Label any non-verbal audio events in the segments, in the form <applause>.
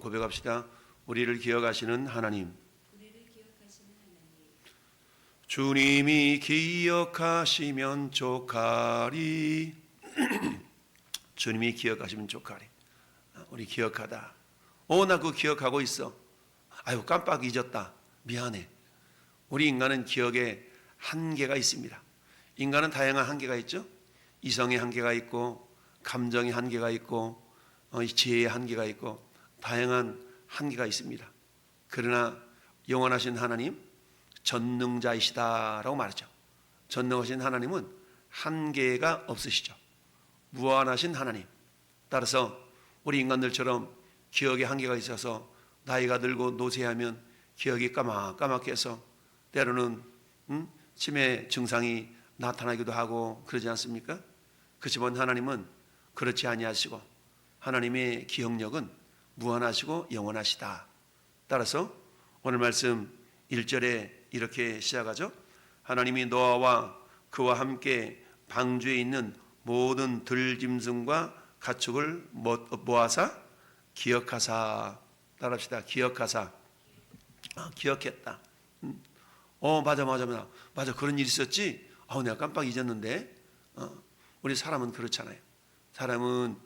고백합시다. 우리를 기억하시는 하나님. 주님이 기억하시면 좋가리. <clears throat> 주님이 기억하시면 좋가리. 아, 우리 기억하다. 어, 나 그거 기억하고 있어. 아유, 깜빡 잊었다. 미안해. 우리 인간은 기억에 한계가 있습니다. 인간은 다양한 한계가 있죠. 이성의 한계가 있고, 감정의 한계가 있고, 어, 이 지혜의 한계가 있고, 다양한 한계가 있습니다. 그러나 영원하신 하나님, 전능자이시다라고 말하죠. 전능하신 하나님은 한계가 없으시죠. 무한하신 하나님. 따라서 우리 인간들처럼 기억에 한계가 있어서 나이가 들고 노쇠하면 기억이 까맣까맣게 서 때로는 음? 치매 증상이 나타나기도 하고 그러지 않습니까? 그렇지만 하나님은 그렇지 아니하시고 하나님의 기억력은 무한하시고 영원하시다. 따라서 오늘 말씀 1절에 이렇게 시작하죠. 하나님이 노아와 그와 함께 방주에 있는 모든 들짐승과 가축을 모- 모아사 기억하사 따라합시다. 기억하사 아, 기억했다. 음. 어 맞아 맞아 맞아 맞아 그런 일 있었지. 아 내가 깜빡 잊었는데. 어, 우리 사람은 그렇잖아요. 사람은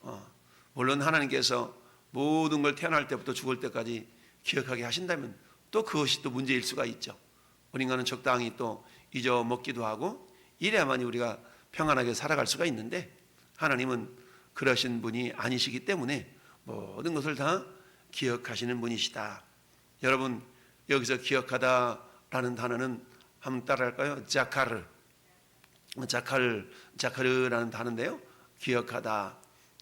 어, 물론 하나님께서 모든 걸 태어날 때부터 죽을 때까지 기억하게 하신다면 또 그것이 또 문제일 수가 있죠. 인간은 적당히 또 잊어먹기도 하고 이래야만이 우리가 평안하게 살아갈 수가 있는데 하나님은 그러신 분이 아니시기 때문에 모든 것을 다 기억하시는 분이시다. 여러분 여기서 기억하다라는 단어는 한번 따라할까요? 자카르. 자카르, 자카르라는 단어인데요. 기억하다.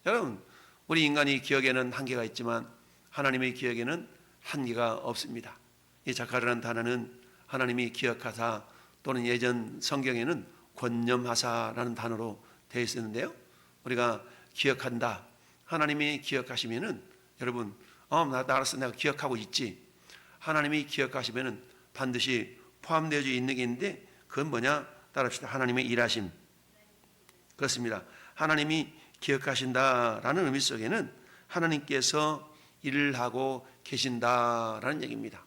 여러분, 우리 인간이 기억에는 한계가 있지만 하나님의 기억에는 한계가 없습니다. 이 자카르라는 단어는 하나님이 기억하사 또는 예전 성경에는 권념하사라는 단어로 되어 있었는데요. 우리가 기억한다. 하나님이 기억하시면은 여러분, 어, 나, 나 알았어. 내가 기억하고 있지. 하나님이 기억하시면은 반드시 포함되어 있는 게 있는데 그건 뭐냐? 따라합시다. 하나님의 일하심. 그렇습니다. 하나님이 기억하신다라는 의미 속에는 하나님께서 일을 하고 계신다라는 얘기입니다.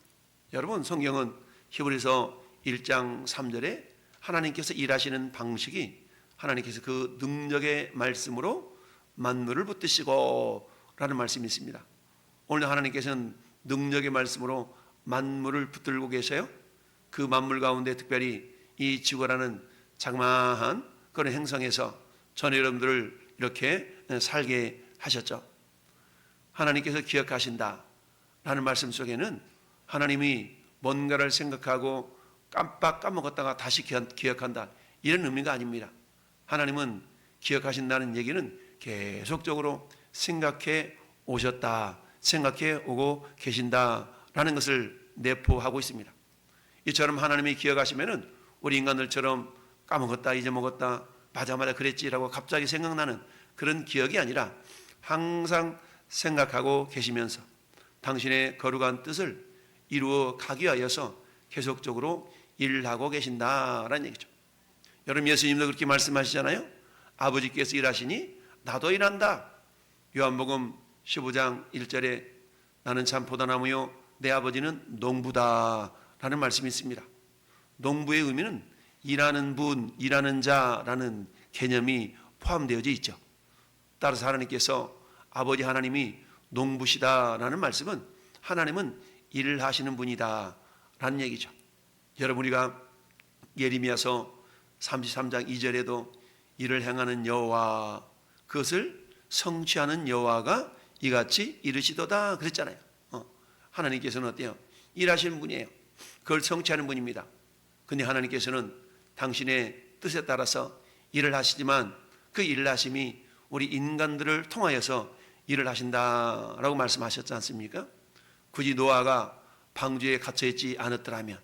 여러분 성경은 히브리서 1장 3절에 하나님께서 일하시는 방식이 하나님께서 그 능력의 말씀으로 만물을 붙드시고 라는 말씀이 있습니다. 오늘 하나님께서는 능력의 말씀으로 만물을 붙들고 계셔요. 그 만물 가운데 특별히 이 지구라는 장마한 그런 행성에서 전 여러분들을 이렇게 살게 하셨죠. 하나님께서 기억하신다 라는 말씀 속에는 하나님이 뭔가를 생각하고 깜빡 까먹었다가 다시 기억- 기억한다 이런 의미가 아닙니다. 하나님은 기억하신다는 얘기는 계속적으로 생각해 오셨다, 생각해 오고 계신다라는 것을 내포하고 있습니다. 이처럼 하나님이 기억하시면은 우리 인간들처럼 까먹었다, 잊어먹었다, 맞아 맞아 그랬지라고 갑자기 생각나는 그런 기억이 아니라 항상 생각하고 계시면서 당신의 거룩한 뜻을 이루어 가기 위하여서 계속적으로 일하고 계신다라는 얘기죠. 여러분 예수님도 그렇게 말씀하시잖아요. 아버지께서 일하시니 나도 일한다. 요한복음 15장 1절에 나는 참 포도나무요 내 아버지는 농부다라는 말씀이 있습니다. 농부의 의미는 일하는 분, 일하는 자라는 개념이 포함되어 있죠. 따라서 하나님께서 아버지 하나님이 농부시다라는 말씀은 하나님은 일을 하시는 분이다라는 얘기죠. 여러분 우리가 예레미야서 33장 2절에도 일을 행하는 여호와 그것을 성취하는 여호와가 이같이 이르시도다 그랬잖아요. 어, 하나님께서는 어때요? 일하시는 분이에요. 그걸 성취하는 분입니다. 근데 하나님께서는 당신의 뜻에 따라서 일을 하시지만 그 일을 하심이 우리 인간들을 통하여서 일을 하신다라고 말씀하셨지 않습니까? 굳이 노아가 방주에 갇혀 있지 않았더라면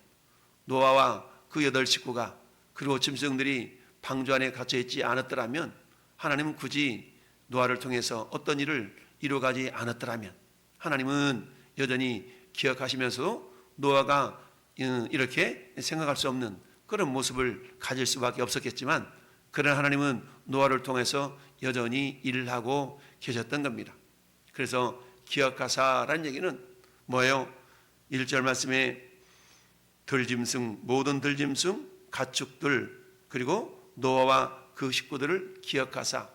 노아와 그 여덟 식구가 그리고 짐승들이 방주 안에 갇혀 있지 않았더라면 하나님은 굳이 노아를 통해서 어떤 일을 이루어가지 않았더라면 하나님은 여전히 기억하시면서도 노아가 어, 이렇게 생각할 수 없는 그런 모습을 가질 수밖에 없었겠지만 그러나 하나님은 노아를 통해서 여전히 일을 하고 계셨던 겁니다. 그래서 기억하사라는 얘기는 뭐예요? 1절 말씀에 들짐승 모든 들짐승 가축들 그리고 노아와 그 식구들을 기억하사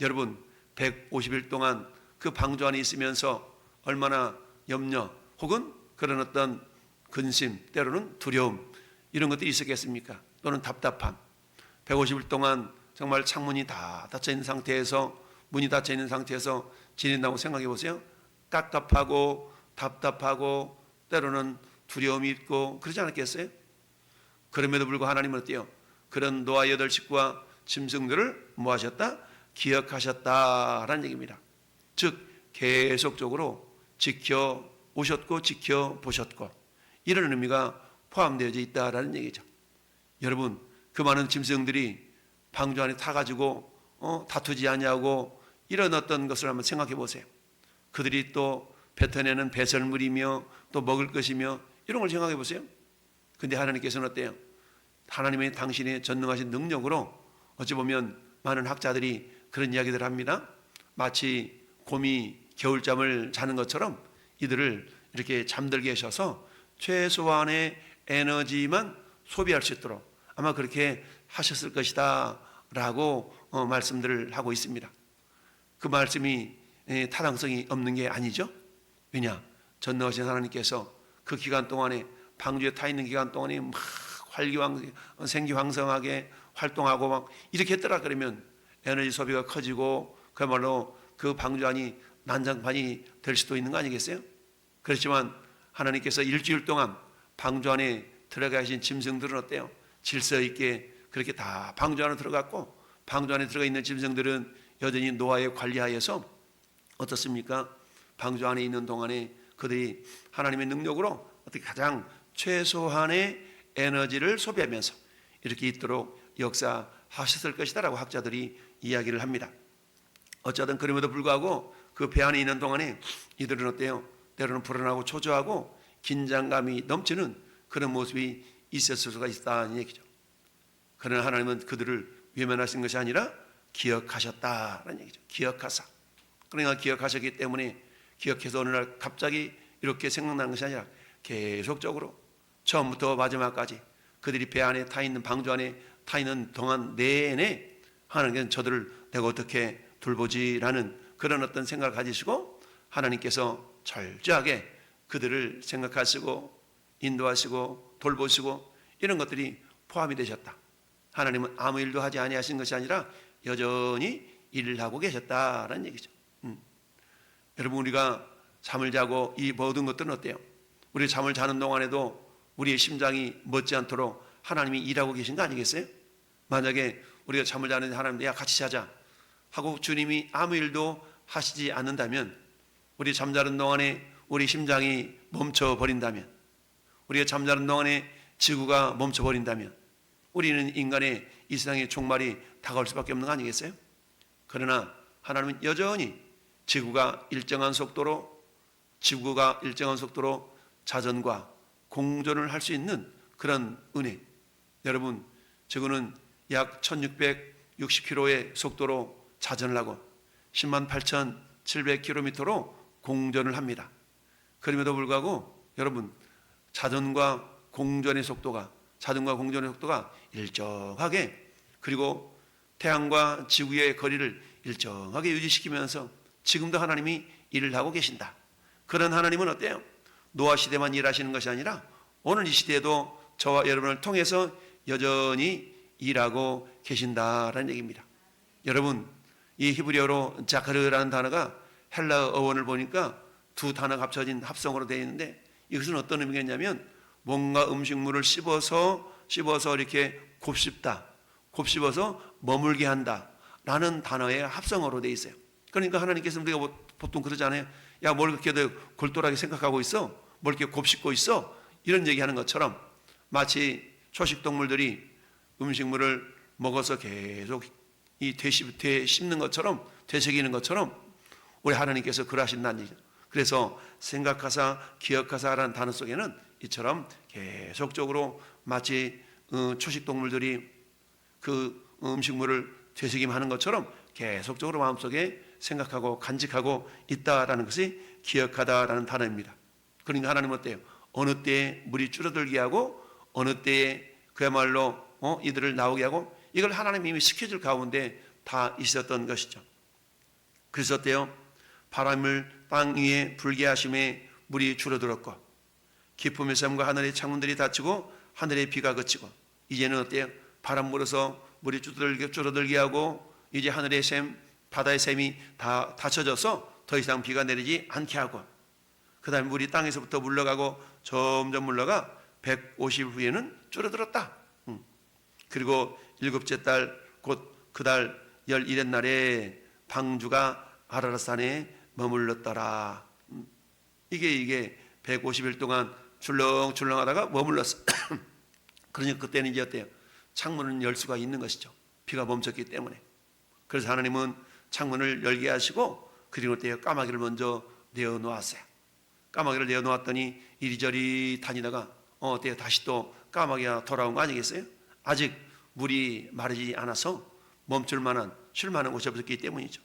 여러분 150일 동안 그 방주 안에 있으면서 얼마나 염려 혹은 그런 어떤 근심 때로는 두려움 이런 것들이 있었겠습니까? 또는 답답함 150일 동안 정말 창문이 다 닫혀 있는 상태에서 문이 닫혀 있는 상태에서 지낸다고 생각해 보세요. 답답하고 답답하고 때로는 두려움이 있고 그러지 않았겠어요? 그럼에도 불구하고 하나님은 어때요? 그런 노아 여덟 식구와 짐승들을 뭐 하셨다? 기억하셨다라는 얘기입니다. 즉 계속적으로 지켜 오셨고 지켜 보셨고 이런 의미가 포함되어 있다라는 얘기죠. 여러분 그 많은 짐승들이 방주 안에 타가지고 어, 다투지 이런 어떤 것을 한번 생각해 보세요. 그들이 또 뱉어내는 배설물이며 또 먹을 것이며 이런 걸 생각해 보세요. 근데 하나님께서는 어때요? 하나님의 당신의 전능하신 능력으로 어찌 보면 많은 학자들이 그런 이야기들을 합니다. 마치 곰이 겨울잠을 자는 것처럼 이들을 이렇게 잠들게 하셔서 최소한의 에너지만 소비할 수 있도록 아마 그렇게 하셨을 것이다 라고 어, 말씀들을 하고 있습니다. 그 말씀이 에, 타당성이 없는 게 아니죠. 왜냐? 전능하신 하나님께서 그 기간 동안에 방주에 타 있는 기간 동안에 막 활기왕 생기황성하게 활동하고 막 이렇게 했더라 그러면 에너지 소비가 커지고 그야말로 그 방주 안이 난장판이 될 수도 있는 거 아니겠어요? 그렇지만 하나님께서 일주일 동안 방주 안에 들어가 계신 짐승들은 어때요? 질서 있게 그렇게 다 방주 안에 들어갔고 방주 안에 들어가 있는 짐승들은 여전히 노아의 관리하에서 어떻습니까? 방주 안에 있는 동안에 그들이 하나님의 능력으로 어떻게 가장 최소한의 에너지를 소비하면서 이렇게 있도록 역사하셨을 것이다라고 학자들이 이야기를 합니다. 어쩌든 그럼에도 불구하고 그 배 안에 있는 동안에 이들은 어때요? 때로는 불안하고 초조하고 긴장감이 넘치는 그런 모습이 있었을 수가 있다는 얘기죠. 그러나 하나님은 그들을 외면하신 것이 아니라 기억하셨다는 얘기죠. 기억하사. 그러니까 기억하셨기 때문에 기억해서 어느 날 갑자기 이렇게 생각나는 것이 아니라 계속적으로 처음부터 마지막까지 그들이 배 안에 타 있는 방주 안에 타 있는 동안 내내 하나님께서 저들을 내가 어떻게 돌보지라는 그런 어떤 생각을 가지시고 하나님께서 철저하게 그들을 생각하시고 인도하시고 돌보시고 이런 것들이 포함이 되셨다. 하나님은 아무 일도 하지 아니하신 것이 아니라 여전히 일을 하고 계셨다라는 얘기죠. 음. 여러분 우리가 잠을 자고 이 모든 것들은 어때요? 우리 잠을 자는 동안에도 우리의 심장이 멎지 않도록 하나님이 일하고 계신 거 아니겠어요? 만약에 우리가 잠을 자는데 하나님 야 같이 자자 하고 주님이 아무 일도 하시지 않는다면 우리 잠자는 동안에 우리 심장이 멈춰 버린다면 우리가 잠자는 동안에 지구가 멈춰 버린다면 우리는 인간의 이 세상의 종말이 다가올 수밖에 없는 거 아니겠어요? 그러나 하나님은 여전히 지구가 일정한 속도로 지구가 일정한 속도로 자전과 공존을 할 수 있는 그런 은혜. 여러분, 지구는 약 1660km의 속도로 자전을 하고 10만 8,700km로 공전을 합니다. 그럼에도 불구하고 여러분, 자전과 공전의 속도가 자전과 공전의 속도가 일정하게 그리고 태양과 지구의 거리를 일정하게 유지시키면서 지금도 하나님이 일을 하고 계신다. 그런 하나님은 어때요? 노아 시대만 일하시는 것이 아니라 오늘 이 시대에도 저와 여러분을 통해서 여전히 일하고 계신다라는 얘기입니다. 여러분, 이 히브리어로 자카르라는 단어가 헬라 어 원을 보니까 두 단어가 합쳐진 합성어로 되어 있는데 이것은 어떤 의미겠냐면 뭔가 음식물을 씹어서 씹어서 이렇게 곱씹다, 곱씹어서 머물게 한다 라는 단어의 합성어로 되어 있어요. 그러니까 하나님께서 우리가 뭐 보통 그러잖아요. 야, 뭘 그렇게 골똘하게 생각하고 있어? 뭘 이렇게 곱씹고 있어? 이런 얘기 하는 것처럼 마치 초식 동물들이 음식물을 먹어서 계속 이 되씹, 되씹는 것처럼 되새기는 것처럼 우리 하나님께서 그러하신다는 얘기죠. 그래서 생각하사 기억하사라는 단어 속에는 이처럼 계속적으로 마치 어, 초식 동물들이 그 음식물을 되새김하는 것처럼 계속적으로 마음속에 생각하고 간직하고 있다라는 것이 기억하다라는 단어입니다. 그러니까 하나님 어때요? 어느 때에 물이 줄어들게 하고 어느 때에 그야말로 어? 이들을 나오게 하고 이걸 하나님이 이미 스케줄 가운데 다 있었던 것이죠. 그래서 어때요? 바람을 땅 위에 불게 하심에 물이 줄어들었고 기쁨의 샘과 하늘의 창문들이 닫히고 하늘의 비가 그치고 이제는 어때요? 바람 불어서 물이 줄어들게, 줄어들게 하고 이제 하늘의 샘, 바다의 샘이 다 닫혀져서 더 이상 비가 내리지 않게 하고 그 다음에 물이 땅에서부터 물러가고 점점 물러가 150 후에는 줄어들었다. 음. 그리고 일곱째 달 곧 그 달 열일의 날에 방주가 아라라산에 머물렀더라. 음. 이게 이게 150일 동안 출렁출렁하다가 머물렀어. <coughs> 그러니까 그때는 이제 어때요? 창문을 열 수가 있는 것이죠. 비가 멈췄기 때문에. 그래서 하나님은 창문을 열게 하시고 그리고 어때요? 까마귀를 먼저 내어 놓았어요. 까마귀를 내어 놓았더니 이리저리 다니다가 어, 어때요? 다시 또 까마귀가 돌아온 거 아니겠어요? 아직 물이 마르지 않아서 멈출 만한 쉴 만한 곳이 없었기 때문이죠.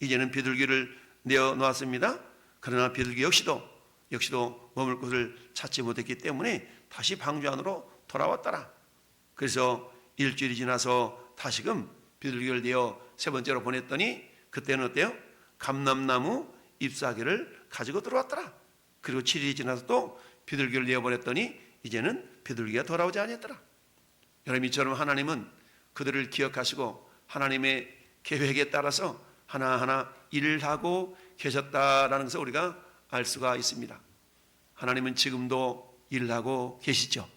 이제는 비둘기를 내어 놓았습니다. 그러나 비둘기 역시도 역시도 머물 곳을 찾지 못했기 때문에 다시 방주 안으로 돌아왔더라. 그래서 일주일이 지나서 다시금 비둘기를 내어 세 번째로 보냈더니 그때는 어때요? 감람나무 잎사귀를 가지고 들어왔더라. 그리고 7일이 지나서 또 비둘기를 내어 보냈더니 이제는 비둘기가 돌아오지 아니했더라. 여러분 이처럼 하나님은 그들을 기억하시고 하나님의 계획에 따라서 하나하나 일을 하고 계셨다라는 것을 우리가 알 수가 있습니다. 하나님은 지금도 일을 하고 계시죠.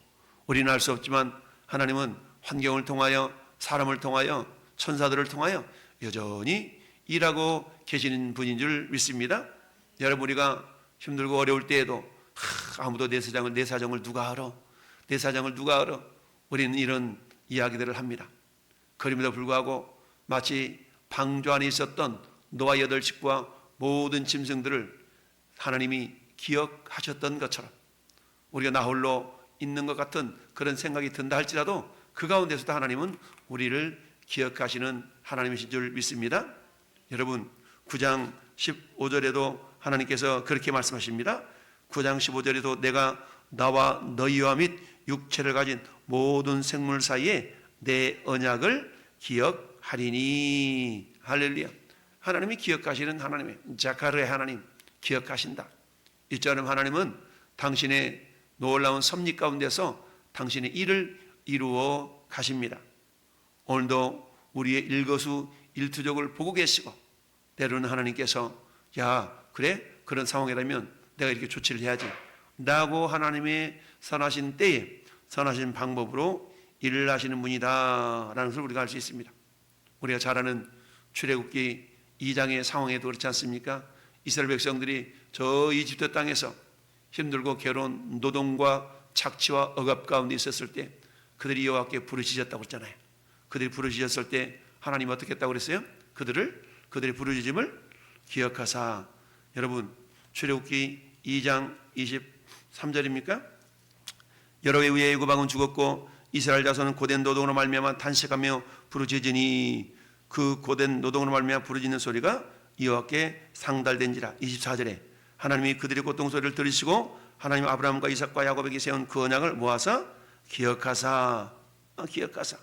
우리는 알 수 없지만 하나님은 환경을 통하여 사람을 통하여 천사들을 통하여 여전히 일하고 계시는 분인 줄 믿습니다. 여러분 우리가 힘들고 어려울 때에도 하, 아무도 내 사정을 내 사정을 누가 알아? 내 사정을 누가 알아? 우리는 이런 이야기들을 합니다. 그럼에도 불구하고 마치 방주 안에 있었던 노아 여덟 식구와 모든 짐승들을 하나님이 기억하셨던 것처럼 우리가 나 홀로 있는 것 같은 그런 생각이 든다 할지라도 그 가운데서도 하나님은 우리를 기억하시는 하나님이신 줄 믿습니다. 여러분 9장 15절에도 하나님께서 그렇게 말씀하십니다. 9장 15절에도 내가 나와 너희와 및 육체를 가진 모든 생물 사이에 내 언약을 기억하리니 할렐루야. 하나님이 기억하시는 하나님의 자카르의 하나님 기억하신다. 이처럼 하나님은 당신의 놀라운 섭리 가운데서 당신의 일을 이루어 가십니다. 오늘도 우리의 일거수 일투족을 보고 계시고 때로는 하나님께서 야 그래 그런 상황이라면 내가 이렇게 조치를 해야지 라고 하나님의 선하신 때에 선하신 방법으로 일을 하시는 분이다라는 것을 우리가 알 수 있습니다. 우리가 잘 아는 출애굽기 2장의 상황에도 그렇지 않습니까? 이스라엘 백성들이 저 이집트 땅에서 힘들고 괴로운 노동과 착취와 억압 가운데 있었을 때 그들이 여호와께 부르짖었다고 했잖아요. 그들이 부르짖었을 때 하나님 어떻게 했다고 그랬어요? 그들을 그들의 부르짖음을 기억하사 여러분 출애굽기 2장 23절입니까? 여러 해 후에 애굽왕은 죽었고 이스라엘 자손은 고된 노동으로 말미암아 탄식하며 부르짖으니 그 고된 노동으로 말미암아 부르짖는 소리가 여호와께 상달된지라 24절에 하나님이 그들의 고통 소리를 들으시고 하나님 아브라함과 이삭과 야곱에게 세운 그 언약을 모아서 기억하사 어, 기억하사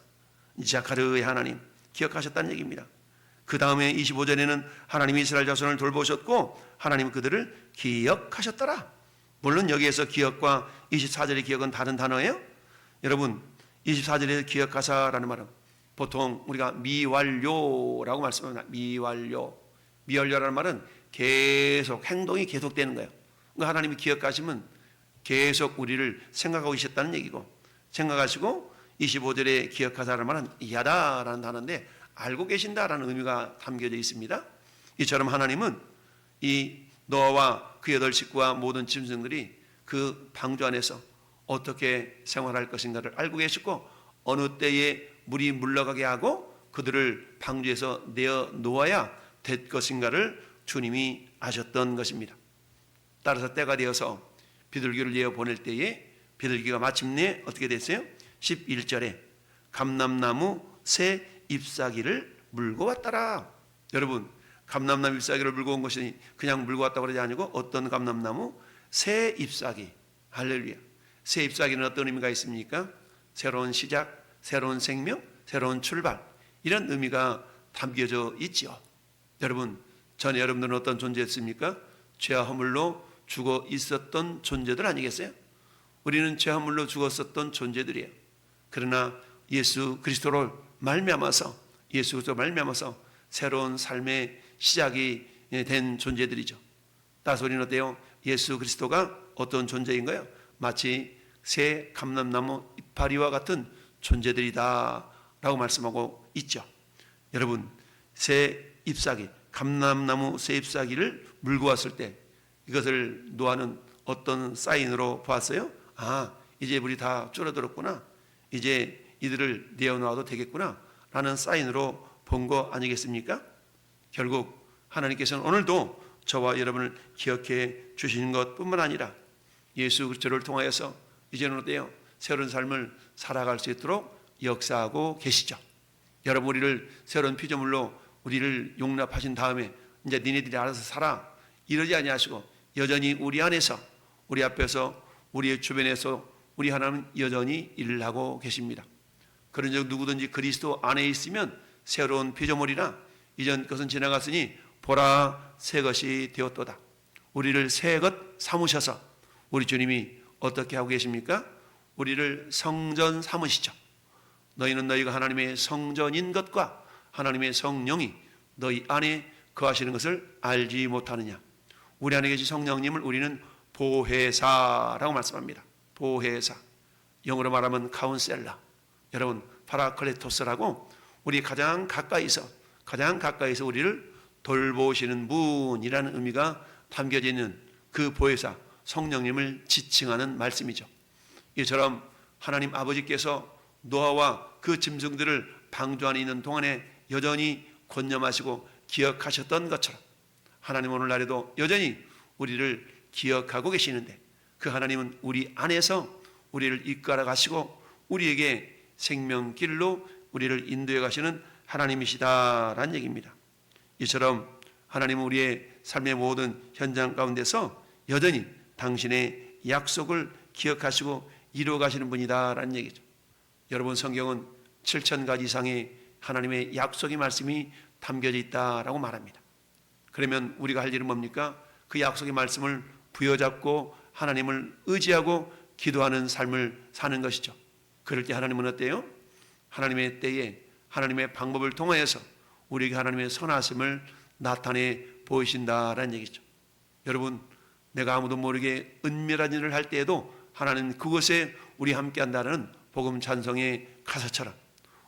자카르의 하나님 기억하셨다는 얘기입니다. 그 다음에 25절에는 하나님이 이스라엘 자손을 돌보셨고 하나님 그들을 기억하셨더라. 물론 여기에서 기억과 24절의 기억은 다른 단어예요. 여러분 24절에 기억하사라는 말은 보통 우리가 미완료라고 말씀합니다. 미완료. 미완료라는 말은 계속 행동이 계속되는 거예요. 그러니까 하나님이 기억하시면 계속 우리를 생각하고 계셨다는 얘기고 생각하시고 25절에 기억하사라는 말은 이하다라는 단어인데 알고 계신다라는 의미가 담겨져 있습니다. 이처럼 하나님은 이 노아와 그 여덟 식구와 모든 짐승들이 그 방주 안에서 어떻게 생활할 것인가를 알고 계시고 어느 때에 물이 물러가게 하고 그들을 방주에서 내어 놓아야 될 것인가를 주님이 아셨던 것입니다. 따라서 때가 되어서 비둘기를 내어 보낼 때에 비둘기가 마침내 어떻게 됐어요? 11절에 감람나무 새 잎사귀를 물고 왔더라. 여러분 감람나무 잎사귀를 물고 온 것이 그냥 물고 왔다고 그러지 아니고 어떤 감람나무? 새 잎사귀. 할렐루야. 새 잎사귀는 어떤 의미가 있습니까? 새로운 시작, 새로운 생명, 새로운 출발. 이런 의미가 담겨져 있지요. 여러분, 전에 여러분들은 어떤 존재였습니까? 죄와 허물로 죽어 있었던 존재들 아니겠어요? 우리는 죄와 허물로 죽었었던 존재들이에요. 그러나 예수 그리스도를 말미암아서 예수 그리스도 말미암아서 새로운 삶의 시작이 된 존재들이죠. 따라서 우리는 어때요? 예수 그리스도가 어떤 존재인가요? 마치 새 감람나무 이파리와 같은 존재들이다라고 말씀하고 있죠. 여러분, 새 잎사귀, 감람나무 새 잎사귀를 물고 왔을 때 이것을 노아는 어떤 사인으로 보았어요? 아, 이제 물이 다 줄어들었구나. 이제 이들을 내어놓아도 되겠구나. 라는 사인으로 본 거 아니겠습니까? 결국 하나님께서는 오늘도 저와 여러분을 기억해 주시는 것 뿐만 아니라 예수 그리스도를 통하여서 이제는 어때요? 새로운 삶을 살아갈 수 있도록 역사하고 계시죠. 여러분 우리를 새로운 피조물로 우리를 용납하신 다음에 이제 니네들이 알아서 살아 이러지 아니하시고 여전히 우리 안에서 우리 앞에서 우리의 주변에서 우리 하나님 여전히 일을 하고 계십니다. 그런 적 누구든지 그리스도 안에 있으면 새로운 피조물이라 이전 것은 지나갔으니 보라 새 것이 되었도다. 우리를 새 것 삼으셔서 우리 주님이 어떻게 하고 계십니까? 우리를 성전 삼으시죠. 너희는 너희가 하나님의 성전인 것과 하나님의 성령이 너희 안에 거하시는 것을 알지 못하느냐. 우리 안에 계신 성령님을 우리는 보혜사라고 말씀합니다. 보혜사. 영어로 말하면 카운셀러. 여러분 파라클레토스라고 우리 가장 가까이서 가장 가까이서 우리를 돌보시는 분이라는 의미가 담겨져 있는 그 보혜사 성령님을 지칭하는 말씀이죠. 이처럼 하나님 아버지께서 노아와 그 짐승들을 방주 안에 있는 동안에 여전히 권념하시고 기억하셨던 것처럼 하나님 오늘날에도 여전히 우리를 기억하고 계시는데 그 하나님은 우리 안에서 우리를 이끌어 가시고 우리에게 생명길로 우리를 인도해 가시는 하나님이시다라는 얘기입니다. 이처럼 하나님은 우리의 삶의 모든 현장 가운데서 여전히 당신의 약속을 기억하시고 이루어 가시는 분이다라는 얘기죠. 여러분 성경은 7천 가지 이상의 하나님의 약속의 말씀이 담겨져 있다라고 말합니다. 그러면 우리가 할 일은 뭡니까? 그 약속의 말씀을 부여잡고 하나님을 의지하고 기도하는 삶을 사는 것이죠. 그럴 때 하나님은 어때요? 하나님의 때에 하나님의 방법을 통하여서 우리에게 하나님의 선하심을 나타내 보이신다라는 얘기죠. 여러분, 내가 아무도 모르게 은밀한 일을 할 때에도 하나님 그곳에 우리 함께 한다는 복음 찬송의 가사처럼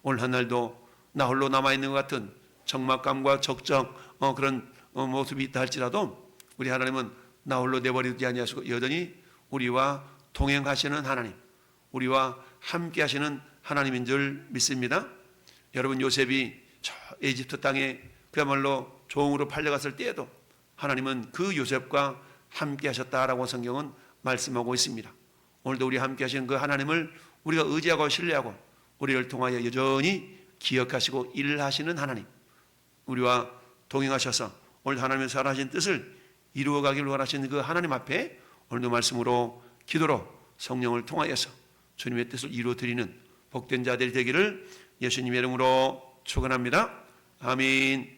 오늘 한 날도 나 홀로 남아 있는 것 같은 적막감과 적정 어, 그런 어, 모습이 있다 할지라도 우리 하나님은 나 홀로 내버리지 아니하시고 여전히 우리와 동행하시는 하나님, 우리와 함께 하시는 하나님인 줄 믿습니다. 여러분 요셉이 저 에집트 땅에 그야말로 종으로 팔려갔을 때에도 하나님은 그 요셉과 함께 하셨다라고 성경은 말씀하고 있습니다. 오늘도 우리 함께 하시는 그 하나님을 우리가 의지하고 신뢰하고 우리를 통하여 여전히 기억하시고 일하시는 하나님 우리와 동행하셔서 오늘 하나님의 살아신 뜻을 이루어가기를 원하시는 그 하나님 앞에 오늘도 말씀으로 기도로 성령을 통하여서 주님의 뜻을 이루어드리는 복된 자들이 되기를 예수님의 이름으로 축원합니다. 아멘.